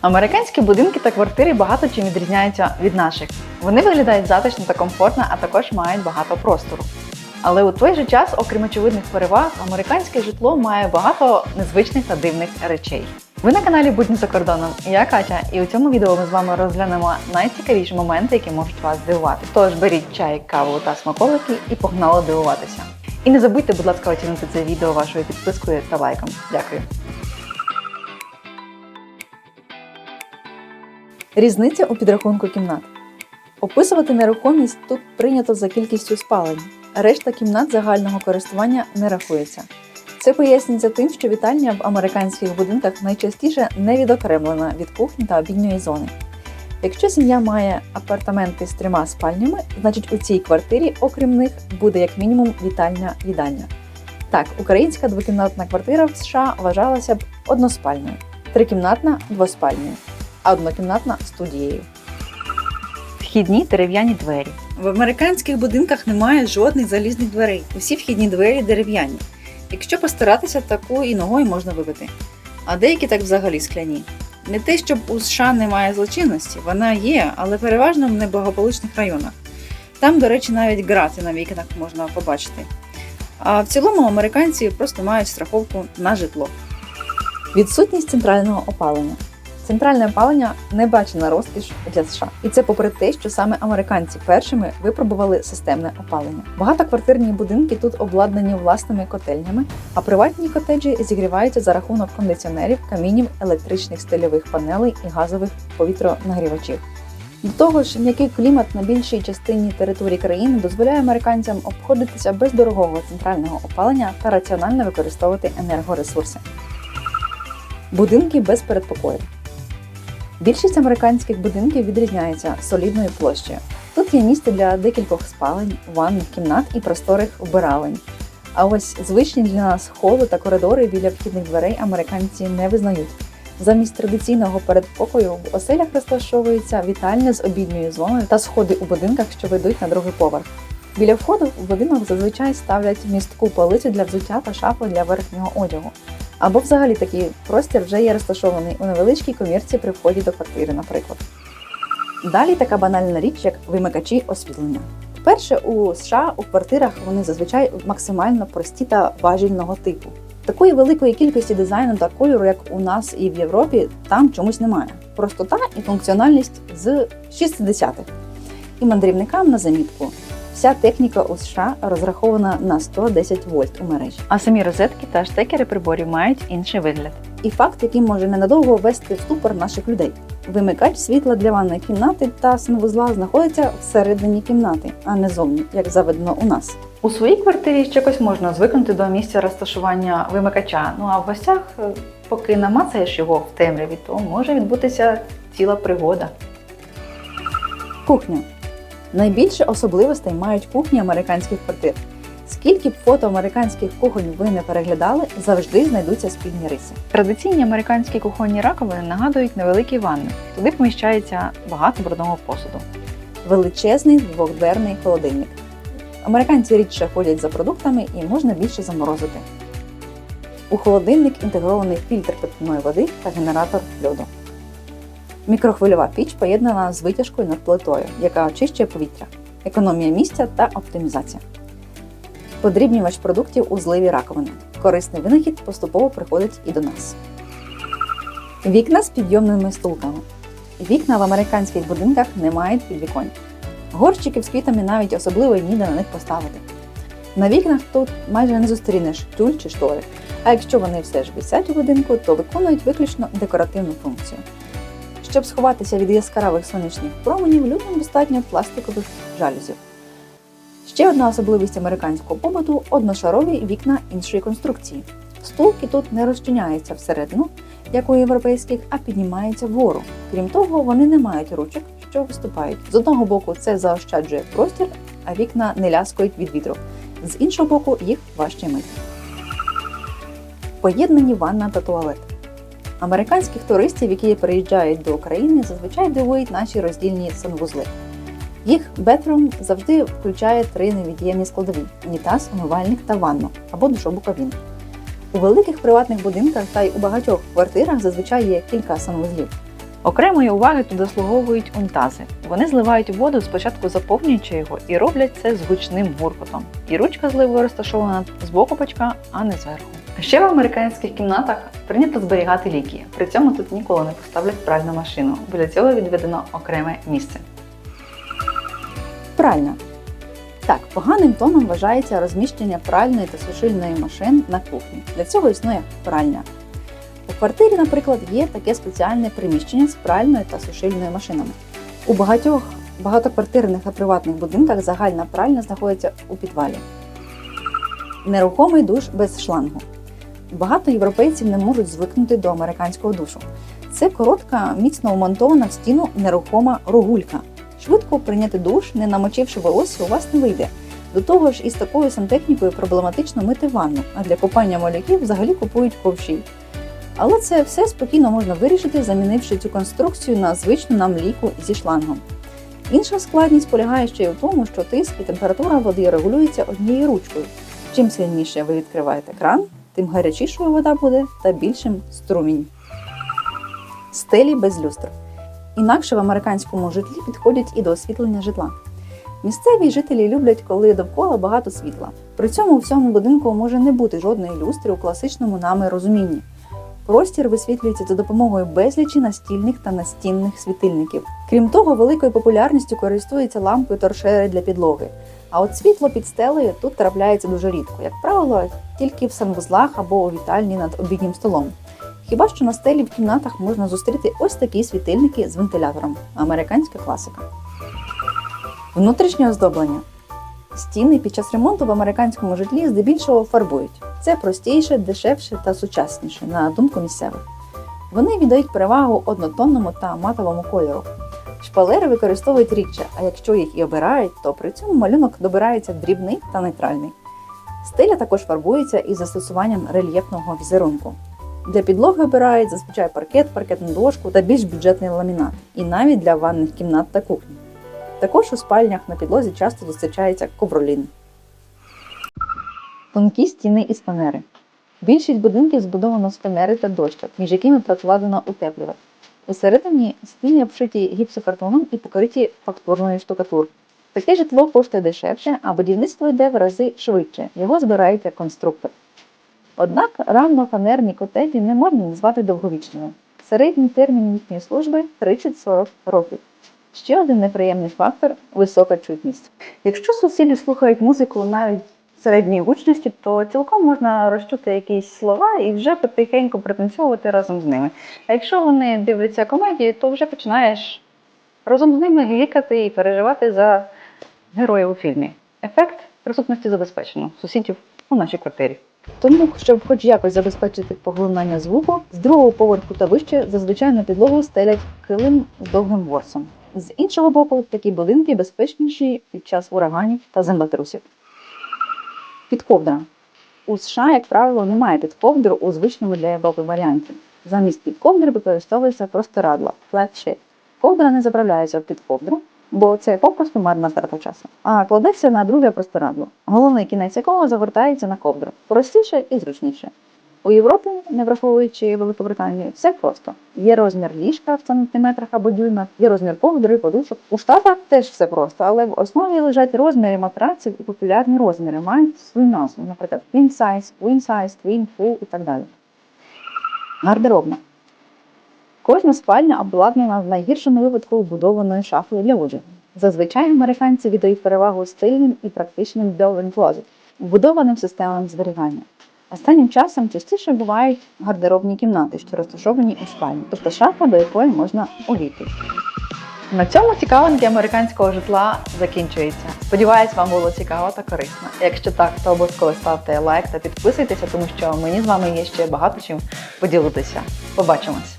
Американські будинки та квартири багато чим відрізняються від наших. Вони виглядають затишно та комфортно, а також мають багато простору. Але у той же час, окрім очевидних переваг, американське житло має багато незвичних та дивних речей. Ви на каналі Будні за кордоном. Я Катя, і у цьому відео ми з вами розглянемо найцікавіші моменти, які можуть вас здивувати. Тож беріть чай, каву та смаколики і погнали дивуватися. І не забудьте, будь ласка, оцінити це відео вашою підпискою та лайком. Дякую. Різниця у підрахунку кімнат. Описувати нерухомість тут прийнято за кількістю спалень. Решта кімнат загального користування не рахується. Це пояснюється тим, що вітальня в американських будинках найчастіше не відокремлена від кухні та обідньої зони. Якщо сім'я має апартаменти з трьома спальнями, значить у цій квартирі, окрім них, буде як мінімум вітальня-їдальня. Так, українська двокімнатна квартира в США вважалася б односпальною, трикімнатна двоспальною, однокімнатна студією. Вхідні дерев'яні двері. В американських будинках немає жодних залізних дверей. Усі вхідні двері дерев'яні. Якщо постаратися, таку і ногою можна вибити. А деякі так взагалі скляні. Не те, щоб у США немає злочинності, вона є, але переважно в неблагополучних районах. Там, до речі, навіть грати на вікнах можна побачити. А в цілому американці просто мають страховку на житло. Відсутність центрального опалення. Центральне опалення не бачена розкіш для США, і це попри те, що саме американці першими випробували системне опалення. Багатоквартирні будинки тут обладнані власними котельнями, а приватні котеджі зігріваються за рахунок кондиціонерів, камінів, електричних стильових панелей і газових повітронагрівачів. До того ж, м'який клімат на більшій частині території країни дозволяє американцям обходитися без дорогого центрального опалення та раціонально використовувати енергоресурси. Будинки без передпокою. Більшість американських будинків відрізняється солідною площею. Тут є місце для декількох спалень, ванних кімнат і просторих вбиралень. А ось звичні для нас холи та коридори біля вхідних дверей американці не визнають. Замість традиційного передпокою в оселях розташовується вітальня з обідньою зоною та сходи у будинках, що ведуть на другий поверх. Біля входу в будинок зазвичай ставлять містку полицю для взуття та шафу для верхнього одягу. Або взагалі такий простір вже є розташований у невеличкій комірці при вході до квартири, наприклад. Далі така банальна річ, як вимикачі освітлення. Перше, у США у квартирах вони зазвичай максимально прості та важільного типу. Такої великої кількості дизайну та кольору, як у нас і в Європі, там чомусь немає. Простота і функціональність з 60-х. І мандрівникам на замітку. Вся техніка у США розрахована на 110 вольт у мережі. А самі розетки та штекери приборів мають інший вигляд. І факт, який може ненадовго ввести в ступор наших людей. Вимикач світла для ванної кімнати та санвузла знаходиться всередині кімнати, а не зовні, як заведено у нас. У своїй квартирі ще якось можна звикнути до місця розташування вимикача. Ну а в гостях, е, поки намацаєш його в темряві, то може відбутися ціла пригода. Кухня. Найбільше особливостей мають кухні американських квартир. Скільки б фото американських кухонь ви не переглядали, завжди знайдуться спільні риси. Традиційні американські кухонні раковини нагадують невеликі ванни. Туди поміщається багато брудного посуду. Величезний двохдверний холодильник. Американці рідше ходять за продуктами і можна більше заморозити. У холодильник інтегрований фільтр питної води та генератор льоду. Мікрохвильова піч поєднана з витяжкою над плитою, яка очищує повітря, економія місця та оптимізація. Подрібнювач продуктів у зливі раковини. Корисний винахід поступово приходить і до нас. Вікна з підйомними стулками. Вікна в американських будинках не мають підвіконь. Горщиків з квітами навіть особливо й ніде на них поставити. На вікнах тут майже не зустрінеш тюль чи штори, а якщо вони все ж висять у будинку, то виконують виключно декоративну функцію. Щоб сховатися від яскравих сонячних променів, людям достатньо пластикових жалюзів. Ще одна особливість американського побуту одношарові вікна іншої конструкції. Стулки тут не розчиняються всередину, як у європейських, а піднімаються вгору. Крім того, вони не мають ручок, що виступають. З одного боку, це заощаджує простір, а вікна не ляскають від вітру. З іншого боку, їх важче мити. Поєднані ванна та туалет. Американських туристів, які приїжджають до України, зазвичай дивують наші роздільні санвузли. Їх бетрум завжди включає три невід'ємні складові: унітаз, умивальник та ванну або душову кабіну. У великих приватних будинках та й у багатьох квартирах зазвичай є кілька санвузлів. Окремої уваги тут заслуговують унітази. Вони зливають воду, спочатку заповнюючи його, і роблять це з гучним гуркотом. І ручка зливою розташована з боку бачка, а не зверху. Ще в американських кімнатах прийнято зберігати ліки. При цьому тут ніколи не поставлять пральну машину, бо для цього відведено окреме місце. Пральня. Так, поганим тоном вважається розміщення пральної та сушильної машин на кухні. Для цього існує пральня. У квартирі, наприклад, є таке спеціальне приміщення з пральною та сушильною машинами. У багатьох багатоквартирних та приватних будинках загальна пральня знаходиться у підвалі. Нерухомий душ без шлангу. Багато європейців не можуть звикнути до американського душу. Це коротка, міцно вмонтована в стіну нерухома рогулька. Швидко прийняти душ, не намочивши волосся, у вас не вийде. До того ж, із такою сантехнікою проблематично мити ванну, а для купання малюків взагалі купують ковші. Але це все спокійно можна вирішити, замінивши цю конструкцію на звичну нам ліку зі шлангом. Інша складність полягає ще й у тому, що тиск і температура води регулюються однією ручкою. Чим сильніше ви відкриваєте кран, тим гарячішою вода буде та більшим струмінь. Стелі без люстр. Інакше в американському житлі підходять і до освітлення житла. Місцеві жителі люблять, коли довкола багато світла. При цьому у всьому будинку може не бути жодної люстри у класичному нами розумінні. Простір висвітлюється за допомогою безлічі настільних та настінних світильників. Крім того, великою популярністю користуються лампою торшери для підлоги. А от світло під стелею тут трапляється дуже рідко, як правило, тільки в санвузлах або у вітальні над обіднім столом. Хіба що на стелі в кімнатах можна зустріти ось такі світильники з вентилятором американська класика. Внутрішнє оздоблення. Стіни під час ремонту в американському житлі здебільшого фарбують. Це простіше, дешевше та сучасніше, на думку місцевих. Вони віддають перевагу однотонному та матовому кольору. Шпалери використовують рідше, а якщо їх і обирають, то при цьому малюнок добирається дрібний та нейтральний. Стиля також фарбується із застосуванням рельєфного візерунку. Для підлоги обирають зазвичай паркет, паркетну дошку та більш бюджетний ламінат, і навіть для ванних кімнат та кухні. Також у спальнях на підлозі часто зустрічається ковролін. Тонкі стіни із фанери. Більшість будинків збудовано з фанери та дощок, між якими прокладено утеплювач. Усередині стіни обшиті гіпсокартоном і покриті фактурною штукатуркою. Таке житло коштує дешевше, а будівництво йде в рази швидше. Його збирають як конструктор. Однак равнофанерні котеджі не можна назвати довговічними. Середній термін їхньої служби 30-40 років. Ще один неприємний фактор висока чутність. Якщо сусіди слухають музику навіть середньої гучності, то цілком можна розчути якісь слова і вже потихеньку пританцьовувати разом з ними. А якщо вони дивляться комедію, то вже починаєш разом з ними гікати і переживати за героїв у фільмі. Ефект присутності забезпечено сусідів у нашій квартирі. Тому, щоб хоч якось забезпечити поглинання звуку, з другого поверху та вище зазвичай на підлогу стелять килим з довгим ворсом. З іншого боку, такі будинки безпечніші під час ураганів та землетрусів. Підковдра. У США, як правило, немає підковдру у звичному для Європи варіанті. Замість підковдри використовується простирадло flat. Ковдра не заправляється в підковдру, бо це попросту марна трата часу, а кладеться на друге простирадло, головний кінець якого завертається на ковдру. Простіше і зручніше. У Європі, не враховуючи Великобританію, все просто. Є розмір ліжка в сантиметрах або дюймах, є розмір ковдри, подушок. У Штатах теж все просто, але в основі лежать розміри матраців і популярні розміри мають свою назву, наприклад, queen size, queen size, twin, full і так далі. Гардеробна. Кожна спальня обладнана в найгіршому випадку вбудованою шафою для одягу. Зазвичай американці віддають перевагу стильним і практичним built-in closet, вбудованим системам зберігання. Останнім часом частіше бувають гардеробні кімнати, що розташовані у спальні, тобто шафа, до якої можна увійти. На цьому цікавинки американського житла закінчується. Сподіваюсь, вам було цікаво та корисно. Якщо так, то обов'язково ставте лайк та підписуйтеся, тому що мені з вами є ще багато чим поділитися. Побачимось!